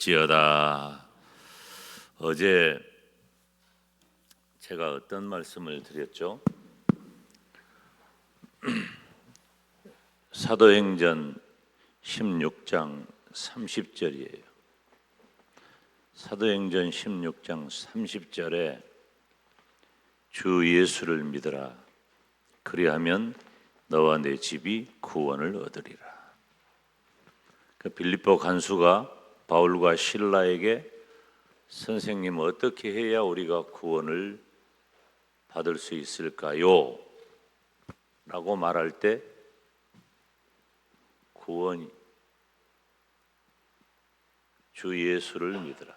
지어다. 어제 제가 어떤 말씀을 드렸죠? 사도행전 16장 30절이에요. 사도행전 16장 30절에 주 예수를 믿으라. 그리하면 너와 내 집이 구원을 얻으리라. 그 빌립보 간수가 바울과 신라에게 선생님 어떻게 해야 우리가 구원을 받을 수 있을까요? 라고 말할 때 구원이 주 예수를 믿으라.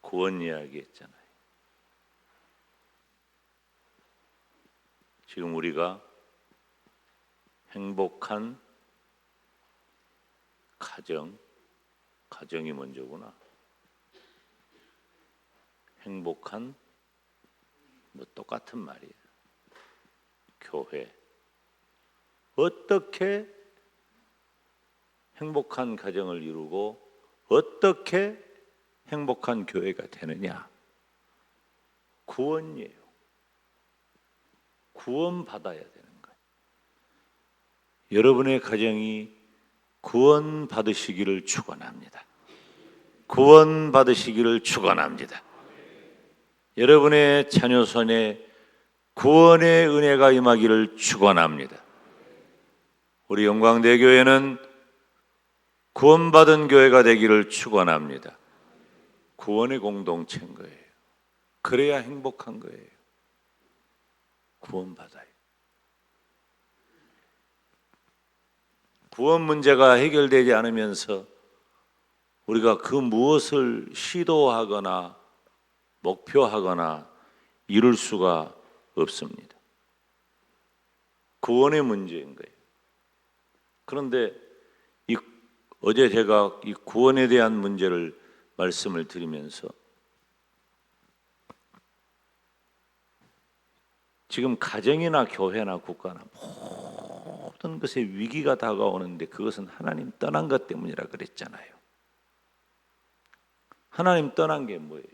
구원 이야기 했잖아요. 지금 우리가 행복한 가정, 가정이 먼저구나. 행복한 뭐 똑같은 말이에요. 교회. 어떻게 행복한 가정을 이루고 어떻게 행복한 교회가 되느냐? 구원이에요. 구원 받아야 거예요. 여러분의 가정이 구원 받으시기를 축원합니다. 구원 받으시기를 축원합니다. 여러분의 자녀 손에 구원의 은혜가 임하기를 축원합니다. 우리 영광대 교회는 구원받은 교회가 되기를 축원합니다. 구원의 공동체인 거예요. 그래야 행복한 거예요. 구원받아요. 구원 문제가 해결되지 않으면서 우리가 그 무엇을 시도하거나 목표하거나 이룰 수가 없습니다. 구원의 문제인 거예요. 그런데 이 어제 제가 이 구원에 대한 문제를 말씀을 드리면서 지금 가정이나 교회나 국가나 모든 것에 위기가 다가오는데 그것은 하나님 떠난 것 때문이라 그랬잖아요. 하나님 떠난 게 뭐예요?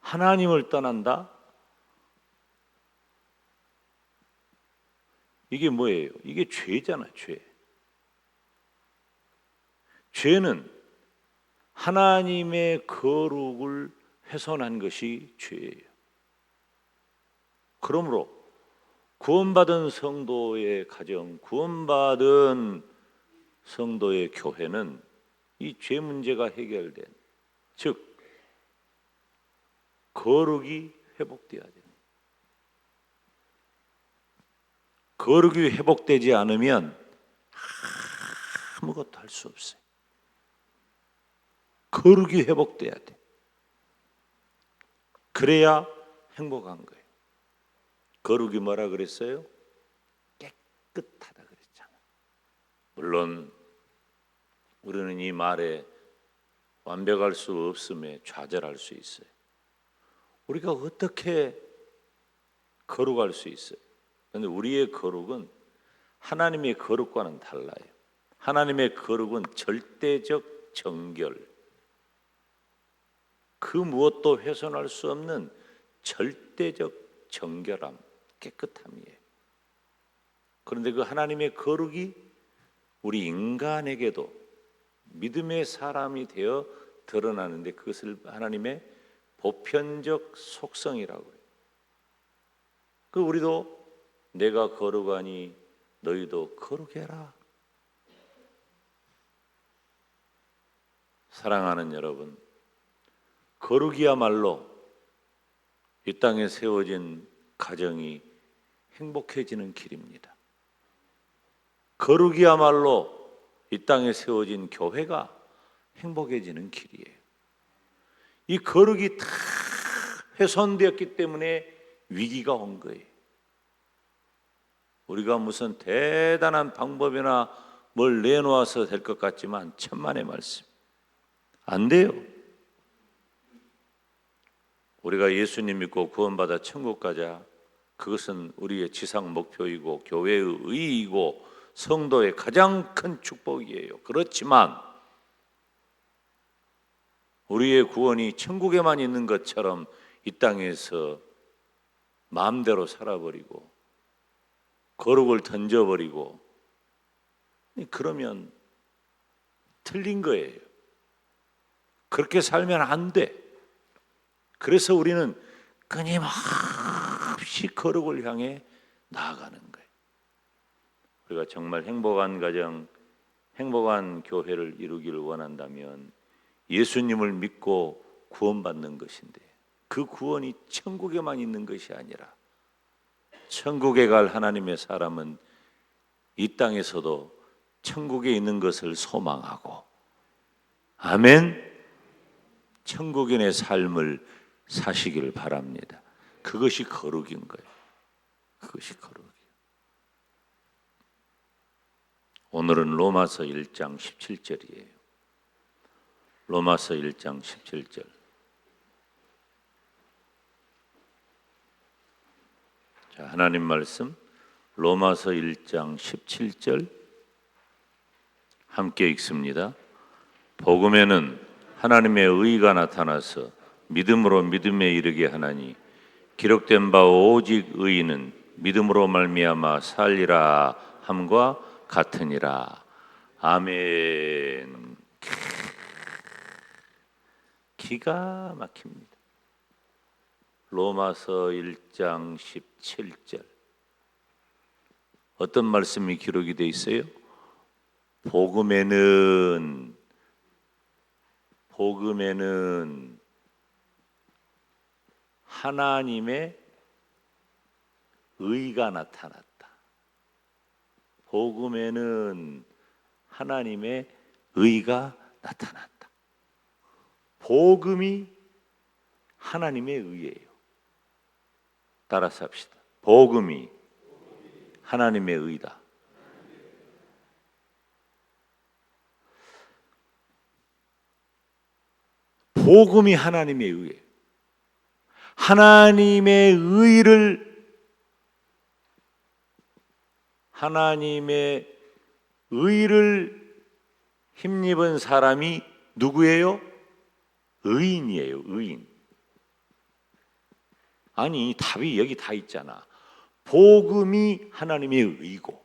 하나님을 떠난다? 이게 뭐예요? 이게 죄잖아, 죄. 죄는 하나님의 거룩을 훼손한 것이 죄예요. 그러므로 구원받은 성도의 가정, 구원받은 성도의 교회는 이 죄 문제가 해결된, 즉 거룩이 회복돼야 됩니다. 거룩이 회복되지 않으면 아무것도 할 수 없어요. 거룩이 회복돼야 돼. 그래야 행복한 거예요. 거룩이 뭐라 그랬어요? 깨끗하다 그랬잖아. 물론 우리는 이 말에 완벽할 수 없음에 좌절할 수 있어요. 우리가 어떻게 거룩할 수 있어요? 그런데 우리의 거룩은 하나님의 거룩과는 달라요. 하나님의 거룩은 절대적 정결. 그 무엇도 훼손할 수 없는 절대적 정결함, 깨끗함이에요. 그런데 그 하나님의 거룩이 우리 인간에게도 믿음의 사람이 되어 드러나는데 그것을 하나님의 보편적 속성이라고 해요. 그 우리도 내가 거룩하니 너희도 거룩해라. 사랑하는 여러분, 거룩이야말로 이 땅에 세워진 가정이 행복해지는 길입니다. 거룩이야말로 이 땅에 세워진 교회가 행복해지는 길이에요. 이 거룩이 다 훼손되었기 때문에 위기가 온 거예요. 우리가 무슨 대단한 방법이나 뭘 내놓아서 될 것 같지만 천만의 말씀. 안 돼요. 우리가 예수님 믿고 구원받아 천국 가자. 그것은 우리의 지상 목표이고 교회의 의의이고 성도의 가장 큰 축복이에요. 그렇지만 우리의 구원이 천국에만 있는 것처럼 이 땅에서 마음대로 살아버리고 거룩을 던져버리고 그러면 틀린 거예요. 그렇게 살면 안 돼. 그래서 우리는 끊임없이 거룩을 향해 나아가는 거예요. 우리가 정말 행복한 가정, 행복한 교회를 이루기를 원한다면 예수님을 믿고 구원받는 것인데 그 구원이 천국에만 있는 것이 아니라 천국에 갈 하나님의 사람은 이 땅에서도 천국에 있는 것을 소망하고 아멘 천국인의 삶을 사시기를 바랍니다. 그것이 거룩인 거예요. 그것이 거룩이에요. 오늘은 로마서 1장 17절이에요. 로마서 1장 17절. 자, 하나님 말씀 로마서 1장 17절 함께 읽습니다. 복음에는 하나님의 의가 나타나서 믿음으로 믿음에 이르게 하나니 기록된 바 오직 의인은 믿음으로 말미암아 살리라 함과 같으니라. 아멘. 기가 막힙니다. 로마서 1장 17절. 어떤 말씀이 기록이 돼 있어요? 복음에는 복음에는 하나님의 의가 나타났다. 복음에는 하나님의 의가 나타났다. 복음이 하나님의 의예요. 따라서 합시다. 복음이 하나님의 의다. 복음이 하나님의 의예요. 하나님의 의를 하나님의 의를 힘입은 사람이 누구예요? 의인이에요. 의인. 아니 답이 여기 다 있잖아. 복음이 하나님의 의고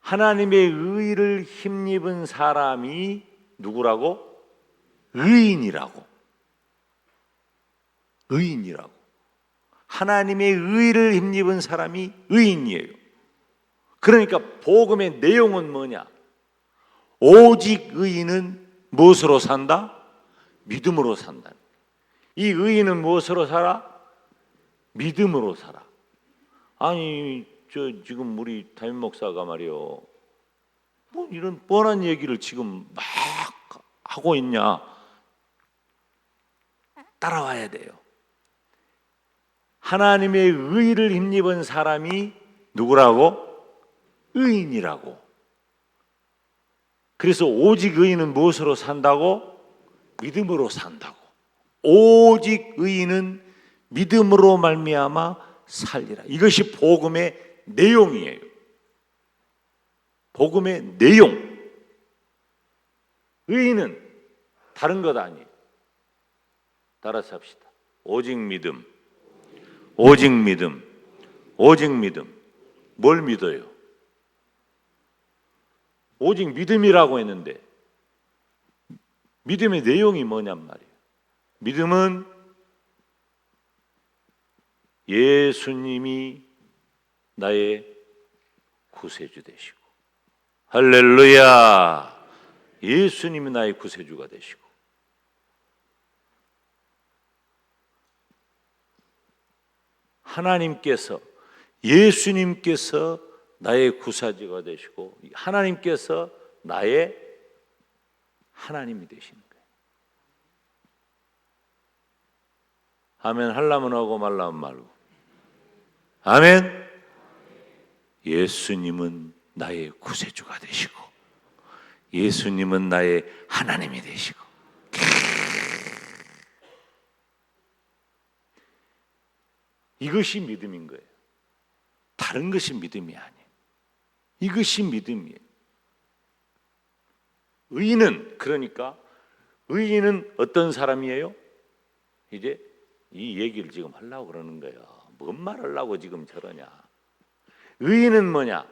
하나님의 의를 힘입은 사람이 누구라고? 의인이라고. 의인이라고. 하나님의 의를 힘입은 사람이 의인이에요. 그러니까 복음의 내용은 뭐냐? 오직 의인은 무엇으로 산다? 믿음으로 산다. 이 의인은 무엇으로 살아? 믿음으로 살아. 아니, 저 지금 우리 담임 목사가 말이요. 뭐 이런 뻔한 얘기를 지금 막 하고 있냐? 따라와야 돼요. 하나님의 의를 힘입은 사람이 누구라고? 의인이라고. 그래서 오직 의인은 무엇으로 산다고? 믿음으로 산다고. 오직 의인은 믿음으로 말미암아 살리라. 이것이 복음의 내용이에요. 복음의 내용. 의인은 다른 것 아니에요. 따라서 합시다. 오직 믿음. 오직 믿음. 오직 믿음. 뭘 믿어요? 오직 믿음이라고 했는데 믿음의 내용이 뭐냔 말이에요. 믿음은 예수님이 나의 구세주 되시고 할렐루야 예수님이 나의 구세주가 되시고 하나님께서 예수님께서 나의 구사지가 되시고 하나님께서 나의 하나님이 되시는 거예요. 아멘 하려면 하고 말라면 말고. 아멘. 예수님은 나의 구세주가 되시고 예수님은 나의 하나님이 되시고 이것이 믿음인 거예요. 다른 것이 믿음이 아니에요. 이것이 믿음이에요. 의인은 그러니까 의인은 어떤 사람이에요? 이제 이 얘기를 지금 하려고 그러는 거예요. 뭔 말 하려고 지금 저러냐? 의인은 뭐냐?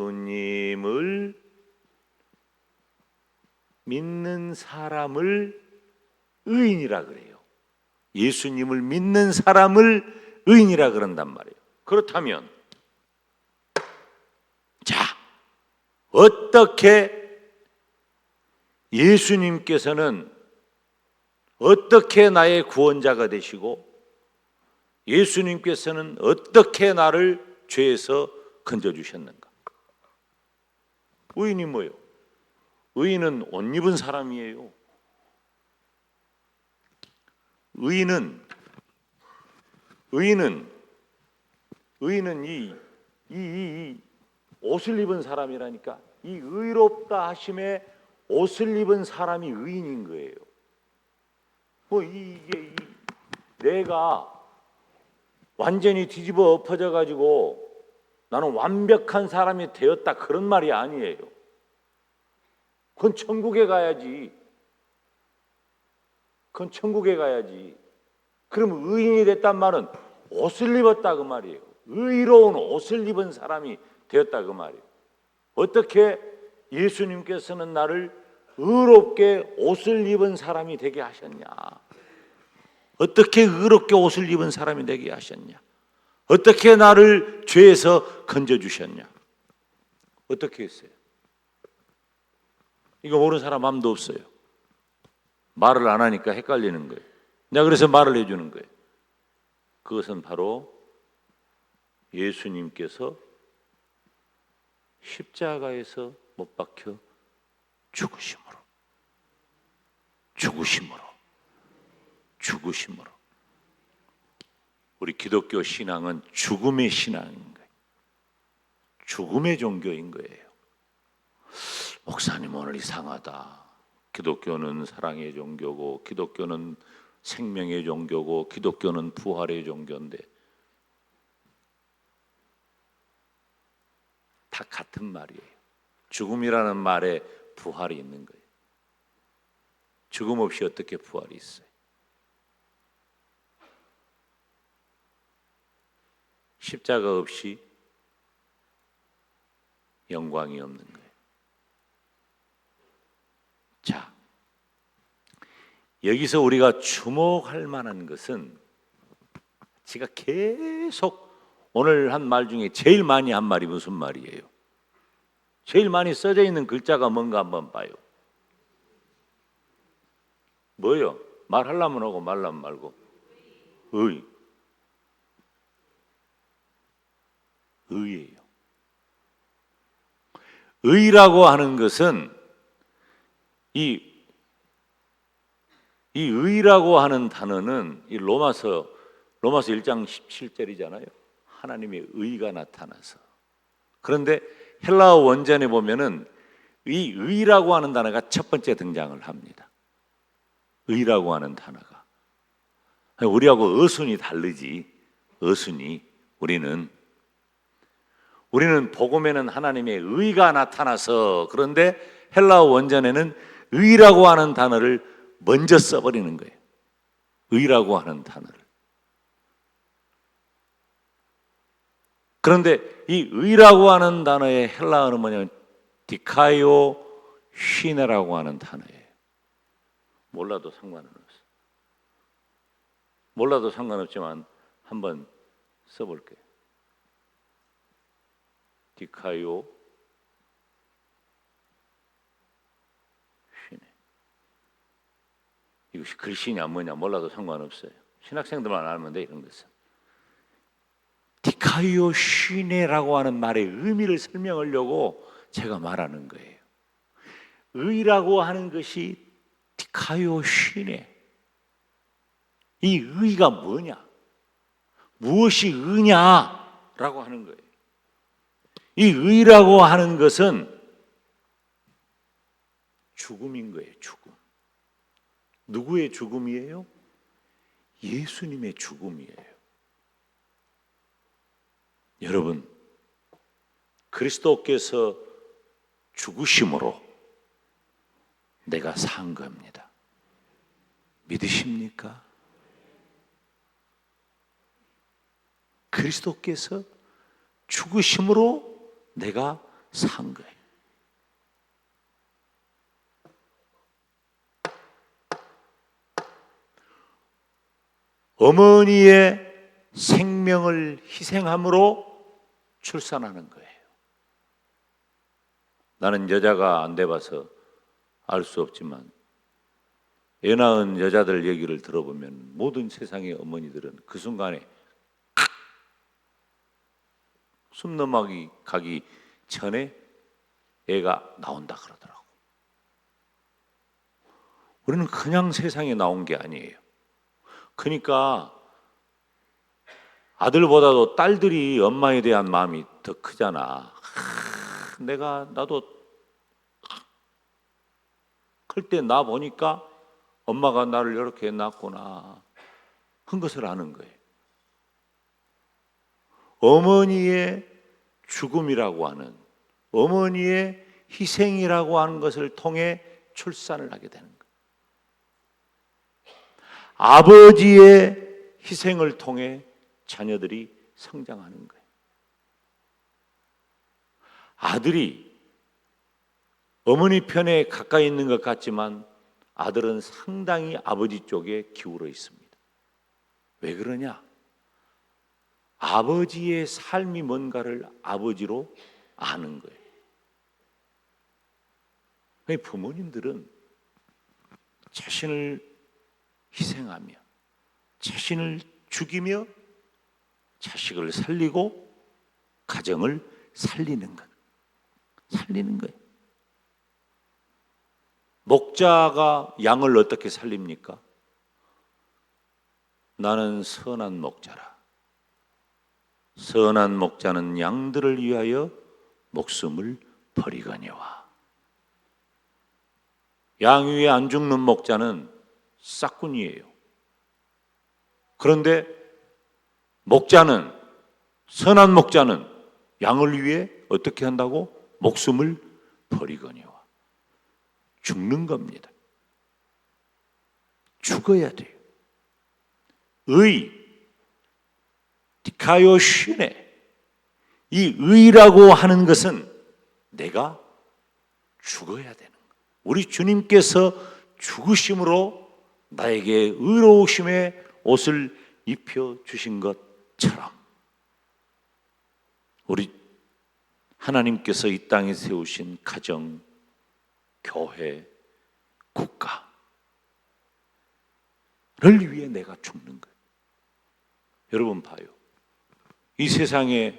예수님을 믿는 사람을 의인이라 그래요. 예수님을 믿는 사람을 의인이라 그런단 말이에요. 그렇다면 자, 어떻게 예수님께서는 어떻게 나의 구원자가 되시고 예수님께서는 어떻게 나를 죄에서 건져 주셨는가? 의인이 뭐요? 의인은 옷 입은 사람이에요. 의인은 의인은 의인은 이, 이, 이, 이 옷을 입은 사람이라니까 이 의롭다 하심에 옷을 입은 사람이 의인인 거예요. 뭐 이게 이, 내가 완전히 뒤집어 엎어져 가지고 나는 완벽한 사람이 되었다 그런 말이 아니에요. 그건 천국에 가야지. 그건 천국에 가야지. 그럼 의인이 됐단 말은 옷을 입었다 그 말이에요. 의로운 옷을 입은 사람이 되었다 그 말이에요. 어떻게 예수님께서는 나를 의롭게 옷을 입은 사람이 되게 하셨냐? 어떻게 의롭게 옷을 입은 사람이 되게 하셨냐? 어떻게 나를 죄에서 건져 주셨냐? 어떻게 했어요? 이거 모르는 사람 아무도 없어요. 말을 안 하니까 헷갈리는 거예요. 내가 그래서 말을 해주는 거예요. 그것은 바로 예수님께서 십자가에서 못 박혀 죽으심으로, 죽으심으로, 죽으심으로. 우리 기독교 신앙은 죽음의 신앙인 거예요. 죽음의 종교인 거예요. 목사님 오늘 이상하다. 기독교는 사랑의 종교고 기독교는 생명의 종교고 기독교는 부활의 종교인데 다 같은 말이에요. 죽음이라는 말에 부활이 있는 거예요. 죽음 없이 어떻게 부활이 있어요? 십자가 없이 영광이 없는 거예요. 자, 여기서 우리가 주목할 만한 것은 제가 계속 오늘 한 말 중에 제일 많이 한 말이 무슨 말이에요? 제일 많이 써져 있는 글자가 뭔가 한번 봐요. 뭐요? 말하려면 하고 말라면 말고. 의. 의예요. 의라고 하는 것은 이, 이 의라고 하는 단어는 이 로마서 로마서 1장 17절이잖아요. 하나님의 의가 나타나서. 그런데 헬라어 원전에 보면은 이 의라고 하는 단어가 첫 번째 등장을 합니다. 의라고 하는 단어가. 우리하고 어순이 다르지. 어순이 우리는 우리는 복음에는 하나님의 의가 나타나서 그런데 헬라어 원전에는 의라고 하는 단어를 먼저 써버리는 거예요. 의라고 하는 단어를. 그런데 이 의라고 하는 단어의 헬라어는 뭐냐면 디카이오 쉬네라고 하는 단어예요. 몰라도 상관은 없어. 몰라도 상관없지만 한번 써볼게요. 디카이오 쉬네. 이것이 글씨냐 뭐냐 몰라도 상관없어요. 신학생들만 알면 돼 이런 것은. 디카이오 쉬네라고 하는 말의 의미를 설명하려고 제가 말하는 거예요. 의라고 하는 것이 디카이오 쉬네. 이 의가 뭐냐? 무엇이 의냐라고 하는 거예요. 이 의라고 하는 것은 죽음인 거예요, 죽음. 누구의 죽음이에요? 예수님의 죽음이에요. 여러분, 그리스도께서 죽으심으로 내가 산 겁니다. 믿으십니까? 그리스도께서 죽으심으로 내가 산 거예요. 어머니의 생명을 희생함으로 출산하는 거예요. 나는 여자가 안 돼봐서 알 수 없지만 애 낳은 여자들 얘기를 들어보면 모든 세상의 어머니들은 그 순간에 숨 넘어가기 가기 전에 애가 나온다 그러더라고. 우리는 그냥 세상에 나온 게 아니에요. 그러니까 아들보다도 딸들이 엄마에 대한 마음이 더 크잖아. 하, 내가 나도 클 때 나 보니까 엄마가 나를 이렇게 낳았구나. 한 것을 아는 거예요. 어머니의 죽음이라고 하는 어머니의 희생이라고 하는 것을 통해 출산을 하게 되는. 아버지의 희생을 통해 자녀들이 성장하는 거예요. 아들이 어머니 편에 가까이 있는 것 같지만 아들은 상당히 아버지 쪽에 기울어 있습니다. 왜 그러냐? 아버지의 삶이 뭔가를 아버지로 아는 거예요. 그러니까 부모님들은 자신을 희생하며 자신을 죽이며 자식을 살리고 가정을 살리는 것. 살리는 거예요. 목자가 양을 어떻게 살립니까? 나는 선한 목자라. 선한 목자는 양들을 위하여 목숨을 버리거니와. 양 위에 안 죽는 목자는 싹군이에요. 그런데 목자는 선한 목자는 양을 위해 어떻게 한다고 목숨을 버리거니와 죽는 겁니다. 죽어야 돼요. 의 디카요시네 이 의라고 하는 것은 내가 죽어야 되는 거. 우리 주님께서 죽으심으로 나에게 의로우심의 옷을 입혀 주신 것처럼 우리 하나님께서 이 땅에 세우신 가정, 교회, 국가를 위해 내가 죽는 거예요. 여러분 봐요. 이 세상에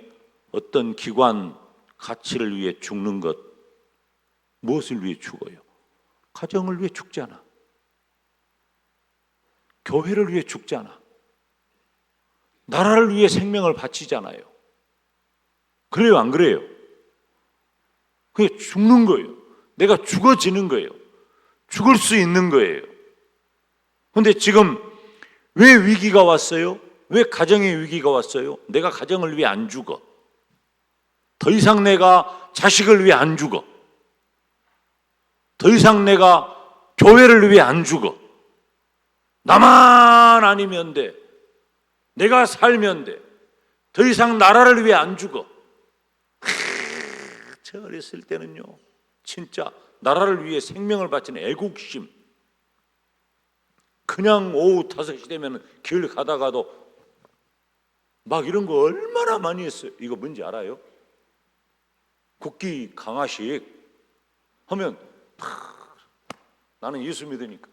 어떤 기관 가치를 위해 죽는 것 무엇을 위해 죽어요? 가정을 위해 죽잖아. 교회를 위해 죽잖아. 나라를 위해 생명을 바치잖아요. 그래요, 안 그래요? 그게 죽는 거예요. 내가 죽어지는 거예요. 죽을 수 있는 거예요. 근데 지금 왜 위기가 왔어요? 왜 가정에 위기가 왔어요? 내가 가정을 위해 안 죽어. 더 이상 내가 자식을 위해 안 죽어. 더 이상 내가 교회를 위해 안 죽어. 나만 아니면 돼. 내가 살면 돼. 더 이상 나라를 위해 안 죽어. 저 어렸을 때는요, 진짜 나라를 위해 생명을 바치는 애국심. 그냥 오후 5시 되면 길 가다가도 막 이런 거 얼마나 많이 했어요. 이거 뭔지 알아요? 국기 강화식 하면 탁, 나는 예수 믿으니까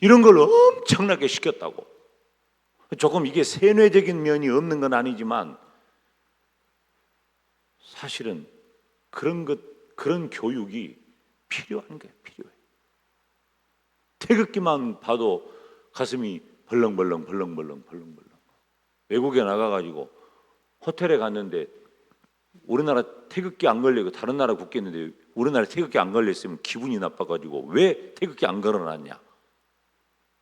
이런 걸 엄청나게 시켰다고. 조금 이게 세뇌적인 면이 없는 건 아니지만 사실은 그런 것 그런 교육이 필요한 거예요. 필요해. 태극기만 봐도 가슴이 벌렁벌렁 벌렁벌렁 벌렁벌렁. 외국에 나가가지고 호텔에 갔는데 우리나라 태극기 안 걸리고 다른 나라 국기 있는데 우리나라 태극기 안 걸렸으면 기분이 나빠가지고 왜 태극기 안 걸어놨냐?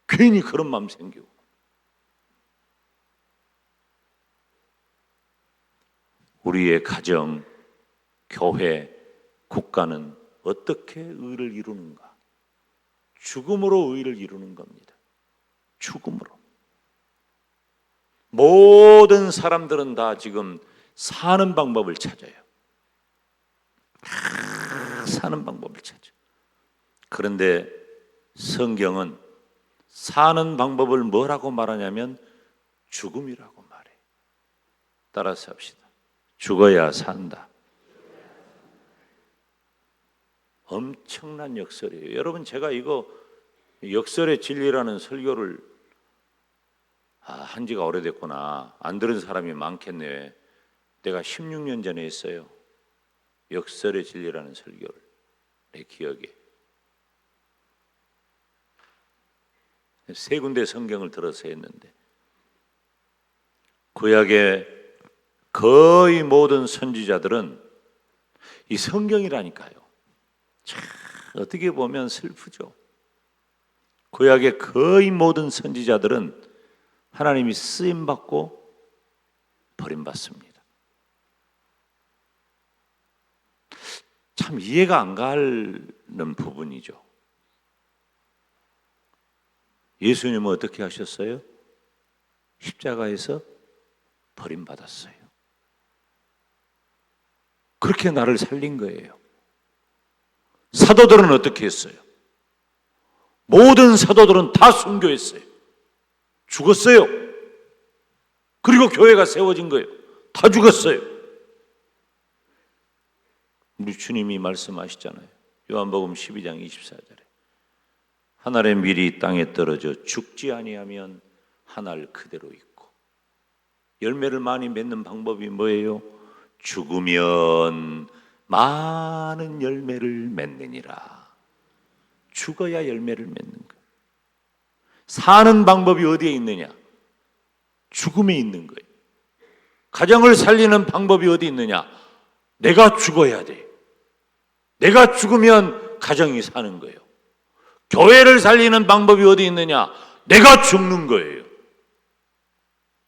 괜히 그런 마음 생기고. 우리의 가정, 교회, 국가는 어떻게 의를 이루는가? 죽음으로 의를 이루는 겁니다. 죽음으로. 모든 사람들은 다 지금 사는 방법을 찾아요. 다 사는 방법을 찾아. 그런데 성경은 사는 방법을 뭐라고 말하냐면 죽음이라고 말해. 따라서 합시다. 죽어야 산다. 엄청난 역설이에요. 여러분 제가 이거 역설의 진리라는 설교를 아, 한 지가 오래됐구나. 안 들은 사람이 많겠네. 내가 16년 전에 했어요. 역설의 진리라는 설교를 내 기억에 세 군데 성경을 들어서 했는데 구약의 거의 모든 선지자들은 이 성경이라니까요. 참 어떻게 보면 슬프죠. 구약의 거의 모든 선지자들은 하나님이 쓰임 받고 버림 받습니다. 참 이해가 안 가는 부분이죠. 예수님은 어떻게 하셨어요? 십자가에서 버림받았어요. 그렇게 나를 살린 거예요. 사도들은 어떻게 했어요? 모든 사도들은 다 순교했어요. 죽었어요. 그리고 교회가 세워진 거예요. 다 죽었어요. 우리 주님이 말씀하시잖아요. 요한복음 12장 24절에 하늘의 밀이 땅에 떨어져 죽지 아니하면 하늘 그대로 있고 열매를 많이 맺는 방법이 뭐예요? 죽으면 많은 열매를 맺느니라. 죽어야 열매를 맺는 거예요. 사는 방법이 어디에 있느냐? 죽음에 있는 거예요. 가정을 살리는 방법이 어디 있느냐? 내가 죽어야 돼. 내가 죽으면 가정이 사는 거예요. 교회를 살리는 방법이 어디 있느냐? 내가 죽는 거예요.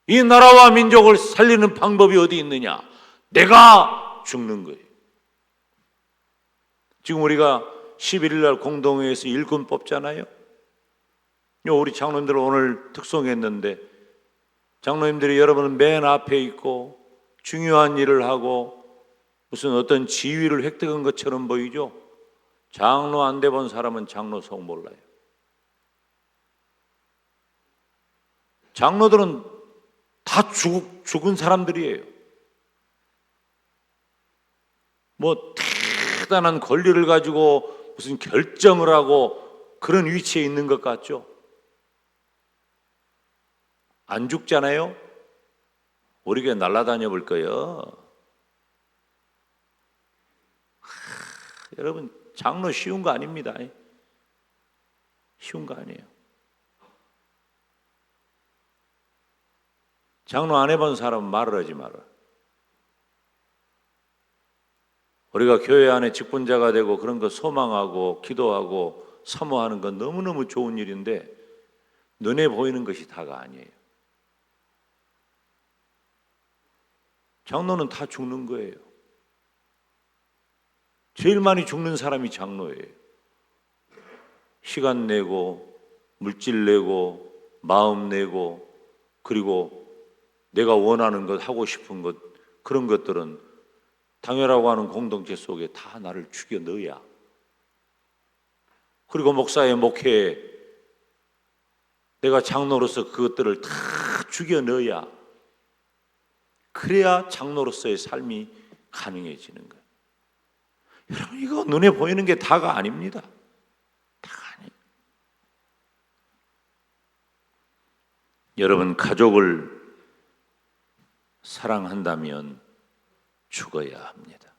이 나라와 민족을 살리는 방법이 어디 있느냐? 내가 죽는 거예요. 지금 우리가 11일 날 공동회에서 일꾼 뽑잖아요. 우리 장로님들 오늘 특송했는데 장로님들이 여러분은 맨 앞에 있고 중요한 일을 하고 무슨 어떤 지위를 획득한 것처럼 보이죠? 장로 안 돼 본 사람은 장로 속 몰라요. 장로들은 다 죽, 죽은 사람들이에요. 뭐 대단한 권리를 가지고 무슨 결정을 하고 그런 위치에 있는 것 같죠? 안 죽잖아요? 우리 교회 날아다녀 볼 거예요. 하, 여러분, 장로 쉬운 거 아닙니다. 쉬운 거 아니에요. 장로 안 해본 사람은 말을 하지 마라. 우리가 교회 안에 직분자가 되고 그런 거 소망하고 기도하고 사모하는 건 너무너무 좋은 일인데 눈에 보이는 것이 다가 아니에요. 장로는 다 죽는 거예요. 제일 많이 죽는 사람이 장로예요. 시간 내고, 물질 내고, 마음 내고, 그리고 내가 원하는 것, 하고 싶은 것, 그런 것들은 당회라고 하는 공동체 속에 다 나를 죽여 넣어야. 그리고 목사의 목회에 내가 장로로서 그것들을 다 죽여 넣어야. 그래야 장로로서의 삶이 가능해지는 거예요. 여러분, 이거 눈에 보이는 게 다가 아닙니다. 다가 아니에요. 여러분, 가족을 사랑한다면 죽어야 합니다.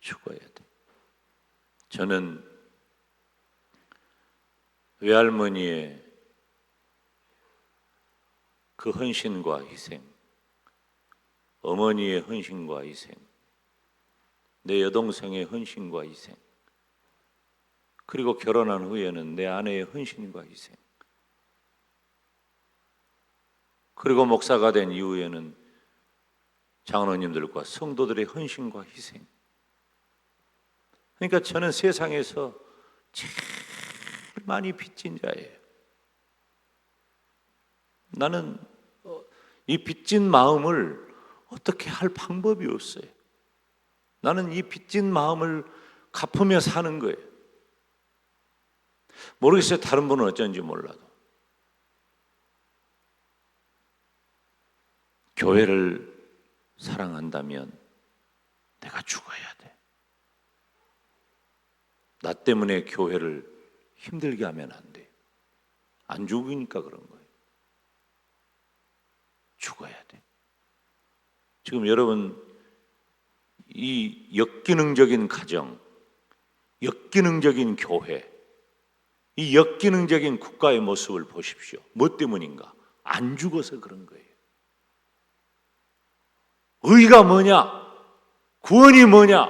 죽어야 돼. 저는 외할머니의 그 헌신과 희생, 어머니의 헌신과 희생, 내 여동생의 헌신과 희생, 그리고 결혼한 후에는 내 아내의 헌신과 희생, 그리고 목사가 된 이후에는 장로님들과 성도들의 헌신과 희생. 그러니까 저는 세상에서 제일 많이 빚진 자예요. 나는 어, 이 빚진 마음을 어떻게 할 방법이 없어요. 나는 이 빚진 마음을 갚으며 사는 거예요. 모르겠어요. 다른 분은 어쩐지 몰라도. 교회를 사랑한다면 내가 죽어야 돼. 나 때문에 교회를 힘들게 하면 안 돼. 안 죽으니까 그런 거예요. 죽어야 돼. 지금 여러분 이 역기능적인 가정, 역기능적인 교회, 이 역기능적인 국가의 모습을 보십시오. 뭐 때문인가? 안 죽어서 그런 거예요. 의가 뭐냐? 구원이 뭐냐?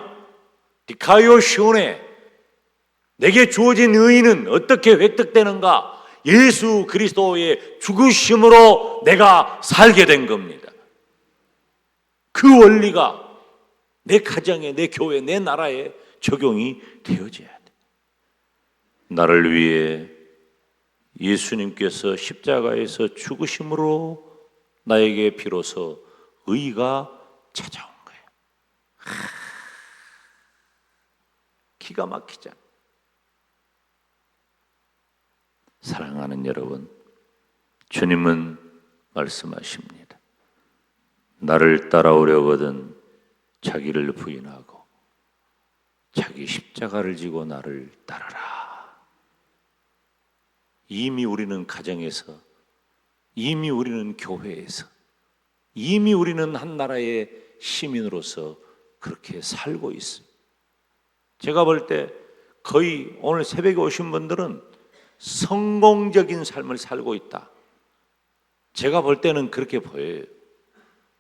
디카이오 시온에 내게 주어진 의는 어떻게 획득되는가? 예수 그리스도의 죽으심으로 내가 살게 된 겁니다. 그 원리가 내 가정에, 내 교회, 내 나라에 적용이 되어져야 돼. 나를 위해 예수님께서 십자가에서 죽으심으로 나에게 비로소 의가 찾아온 거예요. 하, 기가 막히잖아. 사랑하는 여러분, 주님은 말씀하십니다. 나를 따라오려거든 자기를 부인하고 자기 십자가를 지고 나를 따르라. 이미 우리는 가정에서, 이미 우리는 교회에서, 이미 우리는 한 나라의 시민으로서 그렇게 살고 있어요. 제가 볼 때 거의 오늘 새벽에 오신 분들은 성공적인 삶을 살고 있다. 제가 볼 때는 그렇게 보여요.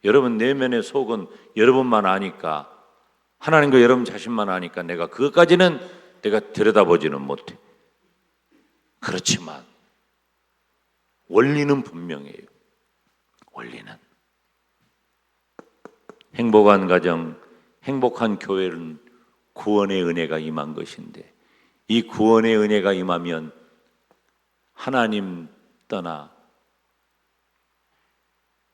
여러분 내면의 속은 여러분만 아니까 하나님과 여러분 자신만 아니까 내가 그것까지는 내가 들여다보지는 못해. 그렇지만 원리는 분명해요. 원리는 행복한 가정, 행복한 교회는 구원의 은혜가 임한 것인데 이 구원의 은혜가 임하면 하나님 떠나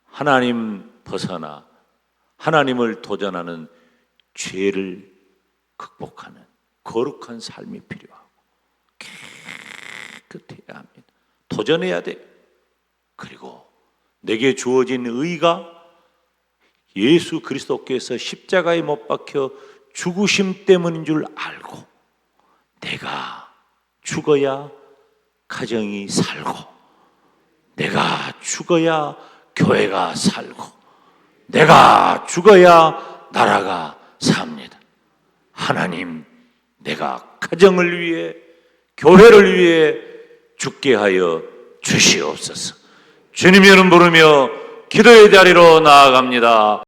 하나님 벗어나 하나님을 도전하는 죄를 극복하는 거룩한 삶이 필요하고 깨끗해야 합니다. 도전해야 돼. 그리고 내게 주어진 의가 예수 그리스도께서 십자가에 못 박혀 죽으심 때문인 줄 알고 내가 죽어야 가정이 살고 내가 죽어야 교회가 살고 내가 죽어야 나라가 삽니다. 하나님, 내가 가정을 위해 교회를 위해 죽게 하여 주시옵소서. 주님 이름 부르며 기도의 자리로 나아갑니다.